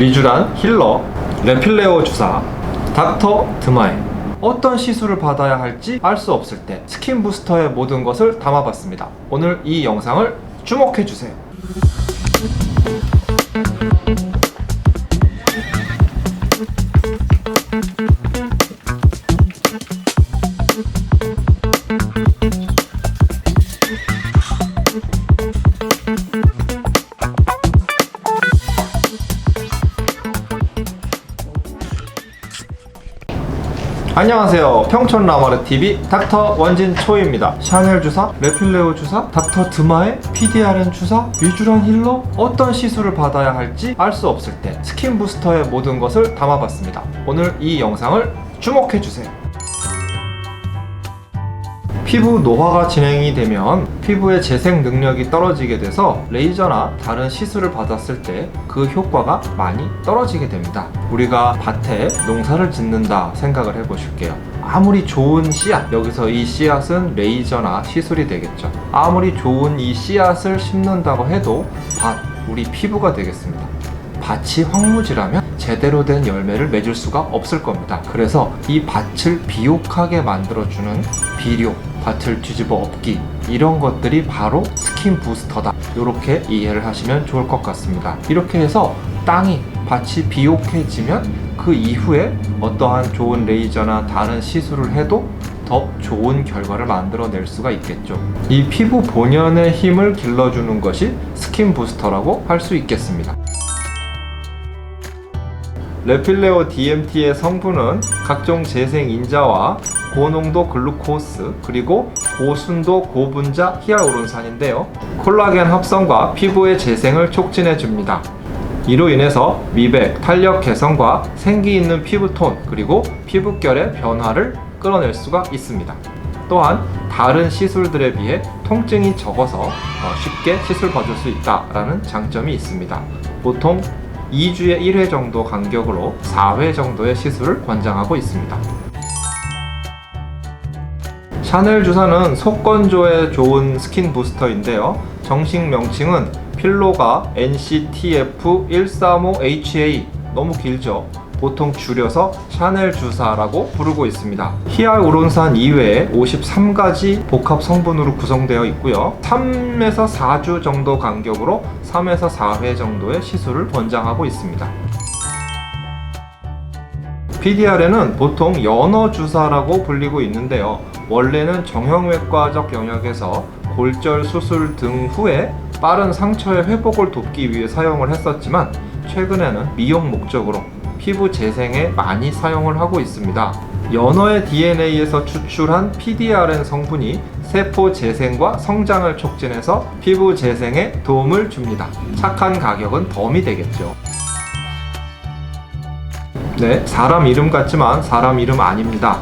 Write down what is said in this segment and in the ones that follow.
리쥬란 힐러, 레필레오 주사, 닥터 드마에 어떤 시술을 받아야 할지 알 수 없을 때 스킨 부스터의 모든 것을 담아봤습니다. 오늘 이 영상을 주목해 주세요. 안녕하세요. 평촌 라마르 TV 닥터 원진 초입니다. 샤넬 주사, 레필레오 주사, 닥터 드마의 PDRN 주사, 위주란 힐러 어떤 시술을 받아야 할지 알 수 없을 때 스킨 부스터의 모든 것을 담아봤습니다. 오늘 이 영상을 주목해 주세요. 피부 노화가 진행이 되면 피부의 재생 능력이 떨어지게 돼서 레이저나 다른 시술을 받았을 때 그 효과가 많이 떨어지게 됩니다. 우리가 밭에 농사를 짓는다 생각을 해보실게요. 아무리 좋은 씨앗, 여기서 이 씨앗은 레이저나 시술이 되겠죠. 아무리 좋은 이 씨앗을 심는다고 해도 밭, 우리 피부가 되겠습니다. 밭이 황무지라면 제대로 된 열매를 맺을 수가 없을 겁니다. 그래서 이 밭을 비옥하게 만들어주는 비료, 밭을 뒤집어 엎기 이런 것들이 바로 스킨 부스터다. 이렇게 이해를 하시면 좋을 것 같습니다. 이렇게 해서 땅이 밭이 비옥해지면 그 이후에 어떠한 좋은 레이저나 다른 시술을 해도 더 좋은 결과를 만들어낼 수가 있겠죠. 이 피부 본연의 힘을 길러주는 것이 스킨 부스터라고 할 수 있겠습니다. 레필레오 DMT의 성분은 각종 재생 인자와 고농도 글루코스 그리고 고순도 고분자 히알루론산인데요. 콜라겐 합성과 피부의 재생을 촉진해 줍니다. 이로 인해서 미백, 탄력 개선과 생기 있는 피부톤 그리고 피부결의 변화를 끌어낼 수가 있습니다. 또한 다른 시술들에 비해 통증이 적어서 어, 쉽게 시술 받을 수 있다라는 장점이 있습니다. 보통 2주에 1회 정도 간격으로 4회 정도의 시술을 권장하고 있습니다. 샤넬 주사는 속건조에 좋은 스킨 부스터인데요. 정식 명칭은 필로가 NCTF135HA 너무 길죠. 보통 줄여서 샤넬 주사라고 부르고 있습니다. 히알우론산 이외에 53가지 복합 성분으로 구성되어 있고요. 3에서 4주 정도 간격으로 3에서 4회 정도의 시술을 권장하고 있습니다. PDR에는 보통 연어 주사라고 불리고 있는데요. 원래는 정형외과적 영역에서 골절 수술 등 후에 빠른 상처의 회복을 돕기 위해 사용을 했었지만 최근에는 미용 목적으로 피부 재생에 많이 사용을 하고 있습니다. 연어의 DNA에서 추출한 PDRN 성분이 세포 재생과 성장을 촉진해서 피부 재생에 도움을 줍니다. 착한 가격은 덤이 되겠죠. 네, 사람 이름 같지만 사람 이름 아닙니다.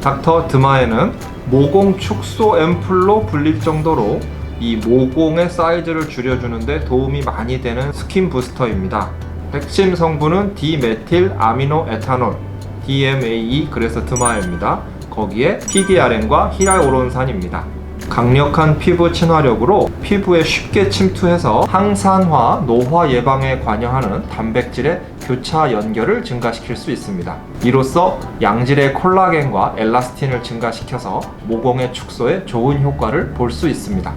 닥터 드마에는 모공 축소 앰플로 불릴 정도로 이 모공의 사이즈를 줄여주는데 도움이 많이 되는 스킨 부스터입니다. 핵심 성분은 디메틸 아미노 에탄올 DMAE 그래서 드마입니다. 거기에 PDRN과 히알오론산입니다. 강력한 피부 친화력으로 피부에 쉽게 침투해서 항산화, 노화 예방에 관여하는 단백질의 교차 연결을 증가시킬 수 있습니다. 이로써 양질의 콜라겐과 엘라스틴을 증가시켜서 모공의 축소에 좋은 효과를 볼 수 있습니다.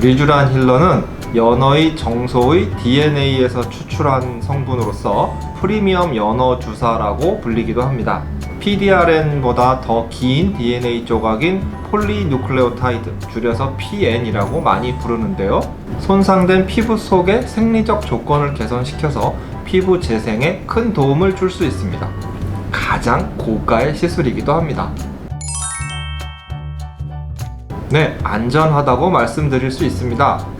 리쥬란 힐러는 연어의 정소의 DNA에서 추출한 성분으로서 프리미엄 연어 주사라고 불리기도 합니다. PDRN보다 더 긴 DNA 조각인 폴리누클레오타이드, 줄여서 PN이라고 많이 부르는데요. 손상된 피부 속의 생리적 조건을 개선시켜서 피부 재생에 큰 도움을 줄 수 있습니다. 가장 고가의 시술이기도 합니다. 네, 안전하다고 말씀드릴 수 있습니다.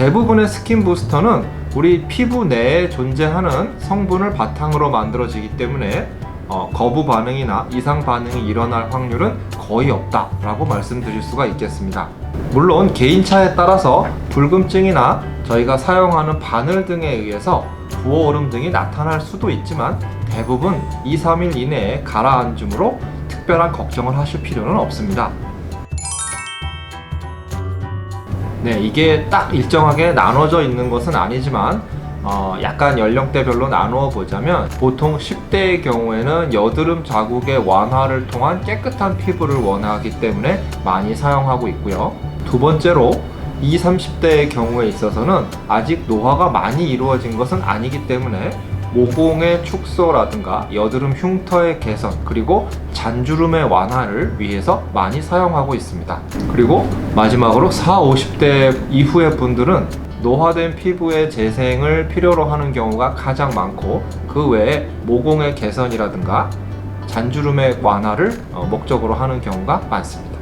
대부분의 스킨 부스터는 우리 피부 내에 존재하는 성분을 바탕으로 만들어지기 때문에 어, 거부 반응이나 이상 반응이 일어날 확률은 거의 없다라고 말씀드릴 수가 있겠습니다. 물론 개인차에 따라서 불금증이나 저희가 사용하는 바늘 등에 의해서 부어오름 등이 나타날 수도 있지만 대부분 2, 3일 이내에 가라앉음으로 특별한 걱정을 하실 필요는 없습니다. 네, 이게 딱 일정하게 나눠져 있는 것은 아니지만 어, 약간 연령대별로 나누어 보자면 보통 10대의 경우에는 여드름 자국의 완화를 통한 깨끗한 피부를 원하기 때문에 많이 사용하고 있고요. 두 번째로 20, 30대의 경우에 있어서는 아직 노화가 많이 이루어진 것은 아니기 때문에 모공의 축소라든가 여드름 흉터의 개선 그리고 잔주름의 완화를 위해서 많이 사용하고 있습니다. 그리고 마지막으로 4, 50대 이후의 분들은 노화된 피부의 재생을 필요로 하는 경우가 가장 많고 그 외에 모공의 개선이라든가 잔주름의 완화를 어, 목적으로 하는 경우가 많습니다.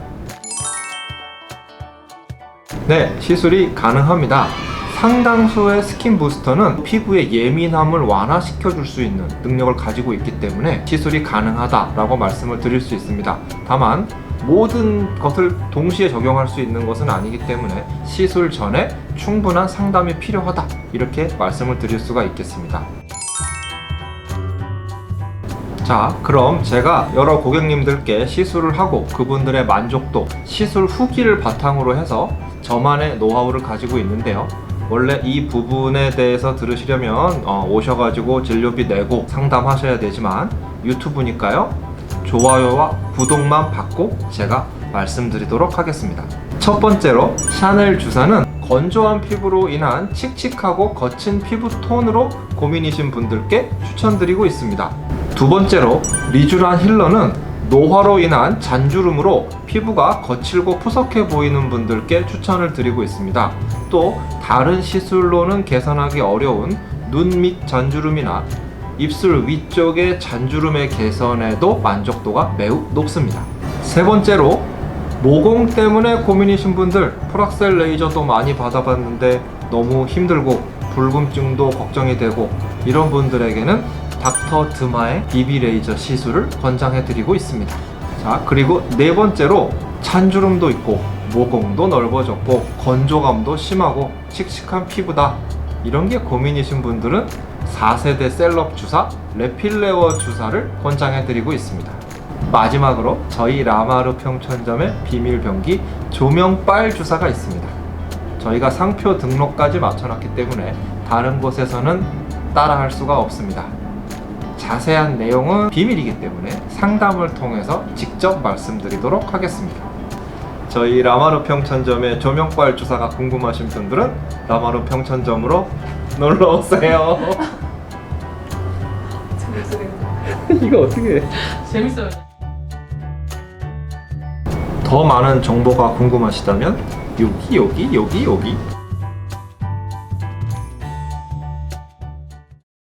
네, 시술이 가능합니다. 상당수의 스킨 부스터는 피부의 예민함을 완화시켜 줄 수 있는 능력을 가지고 있기 때문에 시술이 가능하다라고 말씀을 드릴 수 있습니다. 다만 모든 것을 동시에 적용할 수 있는 것은 아니기 때문에 시술 전에 충분한 상담이 필요하다 이렇게 말씀을 드릴 수가 있겠습니다. 자, 그럼 제가 여러 고객님들께 시술을 하고 그분들의 만족도, 시술 후기를 바탕으로 해서 저만의 노하우를 가지고 있는데요. 원래 이 부분에 대해서 들으시려면 어, 오셔가지고 진료비 내고 상담하셔야 되지만 유튜브니까요. 좋아요와 구독만 받고 제가 말씀드리도록 하겠습니다. 첫 번째로 샤넬 주사는 건조한 피부로 인한 칙칙하고 거친 피부 톤으로 고민이신 분들께 추천드리고 있습니다. 두 번째로 리쥬란 힐러는 노화로 인한 잔주름으로 피부가 거칠고 푸석해 보이는 분들께 추천을 드리고 있습니다. 또 다른 시술로는 개선하기 어려운 눈 밑 잔주름이나 입술 위쪽의 잔주름의 개선에도 만족도가 매우 높습니다. 세 번째로 모공 때문에 고민이신 분들 프락셀 레이저도 많이 받아봤는데 너무 힘들고 붉음증도 걱정이 되고 이런 분들에게는 닥터 드마의 비비 레이저 시술을 권장해 드리고 있습니다. 자, 그리고 네 번째로 잔주름도 있고 모공도 넓어졌고 건조감도 심하고 칙칙한 피부다. 이런 게 고민이신 분들은 4세대 셀럽 주사 레필레어 주사를 권장해 드리고 있습니다. 마지막으로 저희 라마르 평천점의 비밀 병기 조명빨 주사가 있습니다. 저희가 상표 등록까지 맞춰놨기 때문에 다른 곳에서는 따라할 수가 없습니다. 자세한 내용은 비밀이기 때문에 상담을 통해서 직접 말씀드리도록 하겠습니다. 저희 라마르 평천점의 조명빨 주사가 궁금하신 분들은 라마르 평천점으로 놀러 오세요. 이거 어떻게 해? 재밌어요. 더 많은 정보가 궁금하시다면 여기 여기 여기 여기